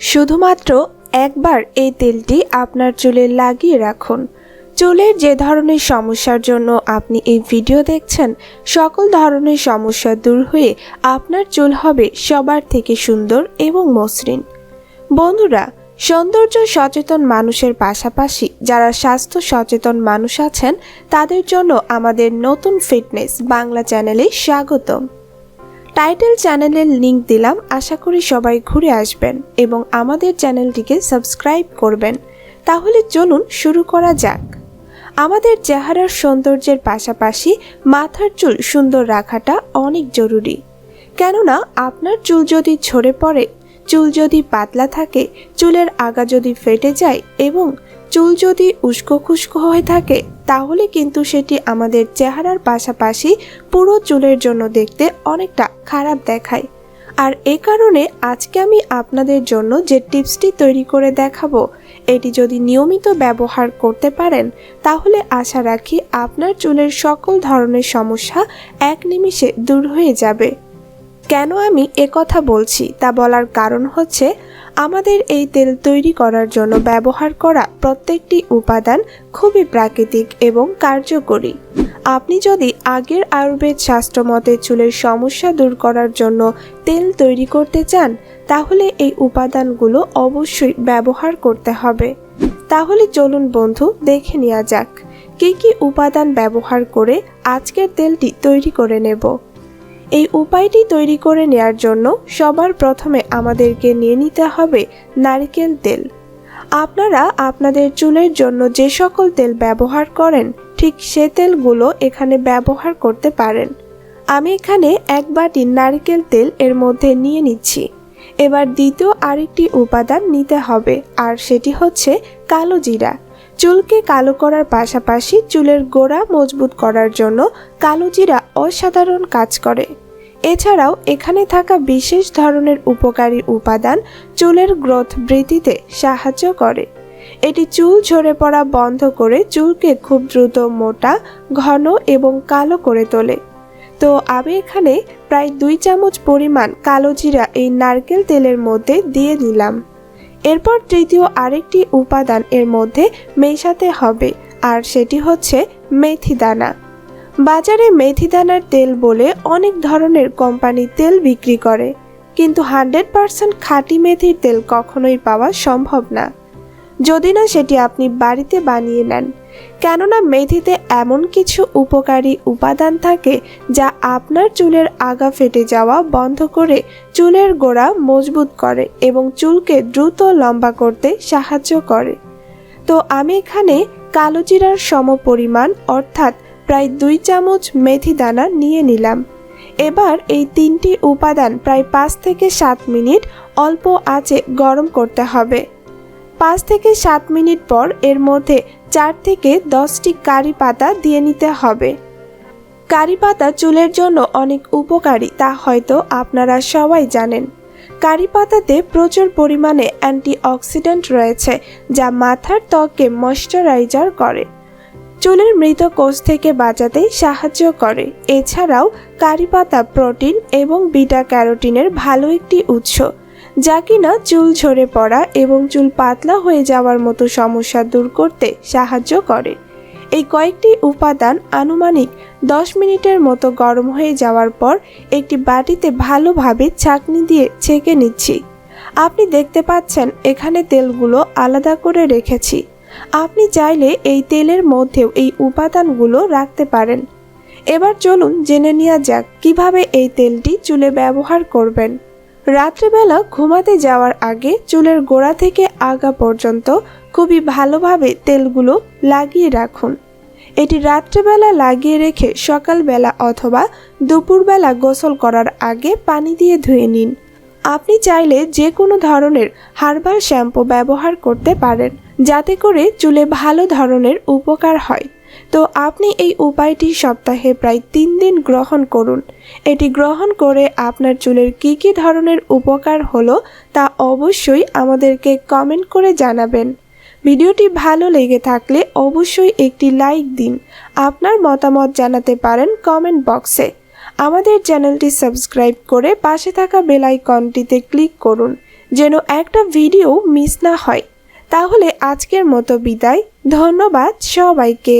শুধুমাত্র একবার এই তেলটি আপনার চুলে লাগিয়ে রাখুন। চুলের যে ধরনের সমস্যার জন্য আপনি এই ভিডিও দেখছেন, সকল ধরনের সমস্যা দূর হয়ে আপনার চুল হবে সবার থেকে সুন্দর এবং মসৃণ। বন্ধুরা, সৌন্দর্য সচেতন মানুষের পাশাপাশি যারা স্বাস্থ্য সচেতন মানুষ আছেন, তাদের জন্য আমাদের নতুন ফিটনেস বাংলা চ্যানেলে স্বাগতম। টাইটেল চ্যানেলের লিংক দিলাম, আশা করি সবাই ঘুরে আসবেন এবং আমাদের চ্যানেলটিকে সাবস্ক্রাইব করবেন। তাহলে চলুন শুরু করা যাক। আমাদের চেহারার সৌন্দর্যের পাশাপাশি মাথার চুল সুন্দর রাখাটা অনেক জরুরি। কেননা, আপনার চুল যদি ঝরে পড়ে চুল যদি পাতলা থাকে, চুলের আগা যদি ফেটে যায় এবং চুল যদি উস্কো খুস্কো হয়ে থাকে, তাহলে কিন্তু সেটি আমাদের চেহারার পাশাপাশি পুরো চুলের জন্য দেখতে অনেকটা খারাপ দেখায়। আর এ কারণে আজকে আমি আপনাদের জন্য যে টিপসটি তৈরি করে দেখাবো, এটি যদি নিয়মিত ব্যবহার করতে পারেন, তাহলে আশা রাখি আপনার চুলের সকল ধরনের সমস্যা এক নিমিষে দূর হয়ে যাবে। কেন আমি কথা বলছি তা বলার কারণ হচ্ছে আমাদের এই তেল তৈরি করার জন্য ব্যবহার করা প্রত্যেকটি উপাদান খুবই প্রাকৃতিক এবং কার্যকরী। আপনি যদি আগের আয়ুর্বেদ শাস্ত্র মতে চুলের সমস্যা দূর করার জন্য তেল তৈরি করতে চান, তাহলে এই উপাদানগুলো অবশ্যই ব্যবহার করতে হবে। তাহলে চলুন বন্ধু, দেখে নেওয়া যাক, কী কী উপাদান ব্যবহার করে আজকের তেলটি তৈরি করে নেব। এই উপায়টি তৈরি করে নেয়ার জন্য সবার প্রথমে আমাদেরকে নিয়ে নিতে হবে নারকেল তেল। আপনারা আপনাদের চুলের জন্য যে সকল তেল ব্যবহার করেন, ঠিক সে তেলগুলো এখানে ব্যবহার করতে পারেন। আমি এখানে এক বাটি নারকেল তেল এর মধ্যে নিয়ে নিচ্ছি। এবার দ্বিতীয় আরেকটি উপাদান নিতে হবে, আর সেটি হচ্ছে কালো জিরা। চুলকে কালো করার পাশাপাশি চুলের গোড়া মজবুত করার জন্য কালো জিরা অসাধারণ কাজ করে। এছাড়াও এখানে থাকা বিশেষ ধরনের উপকারী উপাদান চুলের গ্রোথ বৃদ্ধিতে সাহায্য করে। এটি চুল ঝরে পড়া বন্ধ করে চুলকে খুব দ্রুত মোটা, ঘন এবং কালো করে তোলে। তো আমি এখানে প্রায় দুই চামচ পরিমাণ কালো জিরা এই নারকেল তেলের মধ্যে দিয়ে দিলাম। এরপর তৃতীয় আরেকটি উপাদান এর মধ্যে মেশাতে হবে, আর সেটি হচ্ছে মেথি দানা বাজারে মেথি দানার তেল বলে অনেক ধরনের কোম্পানি তেল বিক্রি করে, কিন্তু হান্ড্রেড পারসেন্ট খাঁটি মেথির তেল কখনোই পাওয়া সম্ভব না। যদি না সেটি আপনি বাড়িতে বানিয়ে নেন। কেননা মেথিতে এমন কিছু উপকারী উপাদান থাকে যা আপনার চুলের আগা ফেটে যাওয়া বন্ধ করে চুলের গোড়া মজবুত করে এবং চুলকে দ্রুত লম্বা করতে সাহায্য করে। তো আমি এখানে কালো জিরার সম পরিমাণ অর্থাৎ প্রায় দুই চামচ মেথি দানা নিয়ে নিলাম। এবার এই তিনটি উপাদান প্রায় পাঁচ থেকে সাত মিনিট অল্প আঁচে গরম করতে হবে। পাঁচ থেকে সাত মিনিট পর এর মধ্যে চার থেকে দশটি কারি পাতা দিয়ে নিতে হবে। কারি পাতা চুলের জন্য অনেক উপকারী, তা হয়তো আপনারা সবাই জানেন। কারি পাতাতে প্রচুর পরিমাণে অ্যান্টিঅক্সিডেন্ট রয়েছে, যা মাথার ত্বককে ময়শ্চারাইজার করে। চুলের মৃত কোষ থেকে বাঁচাতে সাহায্য করে। এছাড়াও কারি পাতা প্রোটিন এবং বিটা ক্যারোটিনের ভালো একটি উৎস। যা কিনা চুল ঝরে পড়া এবং চুল পাতলা হয়ে যাওয়ার মতো সমস্যা দূর করতে সাহায্য করে। এই কয়েকটি উপাদান আনুমানিক দশ মিনিটের মতো গরম হয়ে যাওয়ার পর একটি বাটিতে ভালোভাবে ছাঁকনি দিয়ে ছেঁকে নিচ্ছি। আপনি দেখতে পাচ্ছেন, এখানে তেলগুলো আলাদা করে রেখেছি। আপনি চাইলে এই তেলের মধ্যেও এই উপাদানগুলো রাখতে পারেন। এবার চলুন জেনে নেওয়া যাক কীভাবে এই তেলটি চুলে ব্যবহার করবেন। রাত্রেবেলা ঘুমাতে যাওয়ার আগে চুলের গোড়া থেকে আগা পর্যন্ত খুবই ভালোভাবে তেলগুলো লাগিয়ে রাখুন। এটি রাত্রেবেলা লাগিয়ে রেখে সকালবেলা অথবা দুপুরবেলা গোসল করার আগে পানি দিয়ে ধুয়ে নিন। আপনি চাইলে যে কোনো ধরনের হার্বাল শ্যাম্পু ব্যবহার করতে পারেন, যাতে করে চুলে ভালো ধরনের উপকার হয়। তো আপনি এই উপায়টি সপ্তাহে প্রায় তিন দিন গ্রহণ করুন। এটি গ্রহণ করে আপনার চুলের কী কী ধরনের উপকার হলো তা অবশ্যই আমাদেরকে কমেন্ট করে জানাবেন। ভিডিওটি ভালো লেগে থাকলে অবশ্যই একটি লাইক দিন। আপনার মতামত জানাতে পারেন কমেন্ট বক্সে। আমাদের চ্যানেলটি সাবস্ক্রাইব করে পাশে থাকা বেল আইকনটিতে ক্লিক করুন, যেন একটা ভিডিও মিস না হয়। তাহলে আজকের মতো বিদায়। ধন্যবাদ সবাইকে।